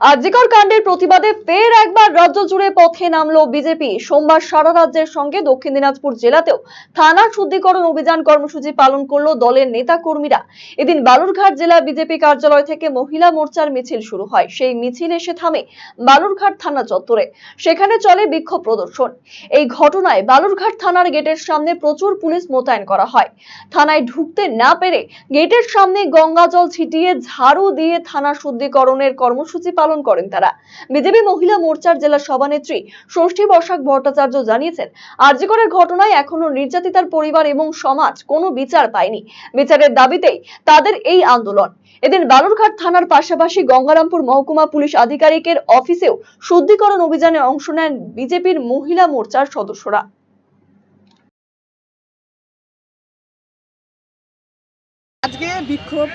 আরজিকর কাণ্ডের প্রতিবাদে ফের একবার রাজ্য জুড়ে পথে নামলো বিজেপি। সোমবার সারা রাজ্যের সঙ্গে দক্ষিণ দিনাজপুর জেলাতেও থানা শুদ্ধিকরণ অভিযান কর্মসূচি পালন করল দলের নেতা কর্মীরা এদিন বালুরঘাট জেলা বিজেপি কার্যালয় থেকে মহিলা মোর্চার মিছিল শুরু হয়। সেই মিছিল এসে থামে বালুরঘাট থানা চত্বরে। সেখানে চলে বিক্ষোভ প্রদর্শন। এই ঘটনায় বালুরঘাট থানার গেটের সামনে প্রচুর পুলিশ মোতায়েন করা হয়। থানায় ঢুকতে না পেরে গেটের সামনে গঙ্গা জল ছিটিয়ে ঝাড়ু দিয়ে থানা শুদ্ধিকরণের কর্মসূচি পালন করেন তারা। বিজেপি মহিলা মোর্চার জেলা সভানেত্রী ষষ্ঠী বসাক ভট্টাচার্য জানিয়েছেন আরজিকরের ঘটনায় এখনও নির্যাতিতার পরিবার এবং সমাজ কোনো বিচার পায়নি। বিচারের দাবিতেই তাদের এই আন্দোলন। এদিন বালুরঘাট থানার পাশাপাশি গঙ্গারামপুর মহকুমা পুলিশ আধিকারিকের অফিসেও শুদ্ধিকরণ অভিযানে অংশ নেন বিজেপির মহিলা মোর্চার সদস্যরা। আজকে বিক্ষোভ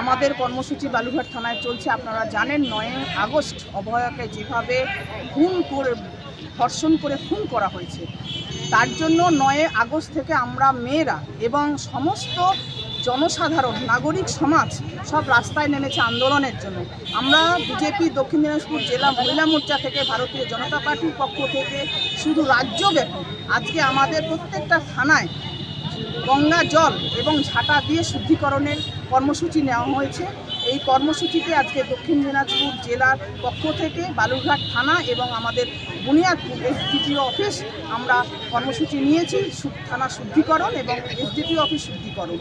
আমাদের কর্মসূচি বালুঘাট থানায় চলছে। আপনারা জানেন, নয় আগস্ট অভয়াকে যেভাবে খুন করে, ধর্ষণ করে খুন করা হয়েছে, তার জন্য নয় আগস্ট থেকে আমরা মেয়েরা এবং সমস্ত জনসাধারণ, নাগরিক সমাজ সব রাস্তায় নেমেছে আন্দোলনের জন্য। আমরা বিজেপি, দক্ষিণ দিনাজপুর জেলা মহিলা মোর্চা থেকে, ভারতীয় জনতা পার্টির পক্ষ থেকে, শুধু রাজ্যব্যাপী আজকে আমাদের প্রত্যেকটা থানায় গঙ্গা জল এবং ঝাঁটা দিয়ে শুদ্ধিকরণের কর্মসূচি নেওয়া হয়েছে। এই কর্মসূচিতে আজকে দক্ষিণ দিনাজপুর জেলার পক্ষ থেকে বালুরঘাট থানা এবং আমাদের বুনিয়াদপুর এসডিটিও অফিস আমরা কর্মসূচি নিয়েছি থানা শুদ্ধিকরণ এবং এসডিটিও অফিস শুদ্ধিকরণ।